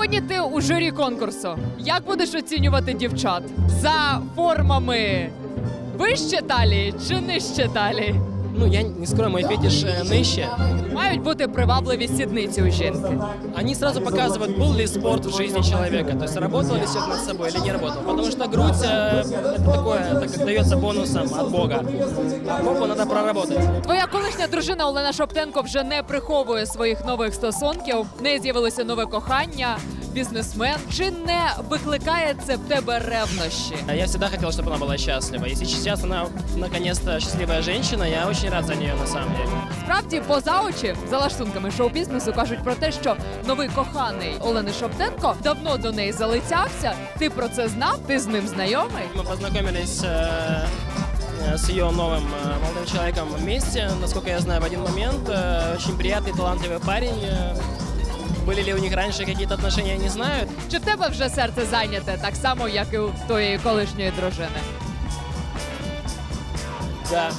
Сьогодні ти у журі конкурсу. Як будеш оцінювати дівчат? За формами вище талії чи нижче талії? Ну, я не скрою, мой фетиш э, нынче. Мають бути привабливі сідниці у жінки. Они сразу показывают, был ли спорт в жизни человека, то есть работал ли человек над собой или не работал. Потому что грудь э, это такое, так как дается бонусом от Бога. А попу надо проработать. Твоя колишня дружина Олена Шоптенко вже не приховує своїх нових стосунків. В неї з'явилося нове кохання, бізнесмен. Чи не викликає це в тебе ревнощі? Я всегда хотел, чтобы она была счастлива. Если сейчас она наконец-то счастливая женщина, я очень рад за нее на самом деле. Справді, поза очі за лаштунками шоу-бізнесу кажуть про те, що новий коханий Олени Шоптенко давно до неї залицявся. Ти про це знав? Ти з ним знайомий? Мы познакомились э, э, с ее новым э, молодым человеком вместе. Насколько я знаю, в один момент э, очень приятный, талантливый парень. Э, Были ли у них раньше какие-то отношения, я не знаю. Чи в тебе вже серце зайняте так само, як і у твоєї колишньої дружини? Да.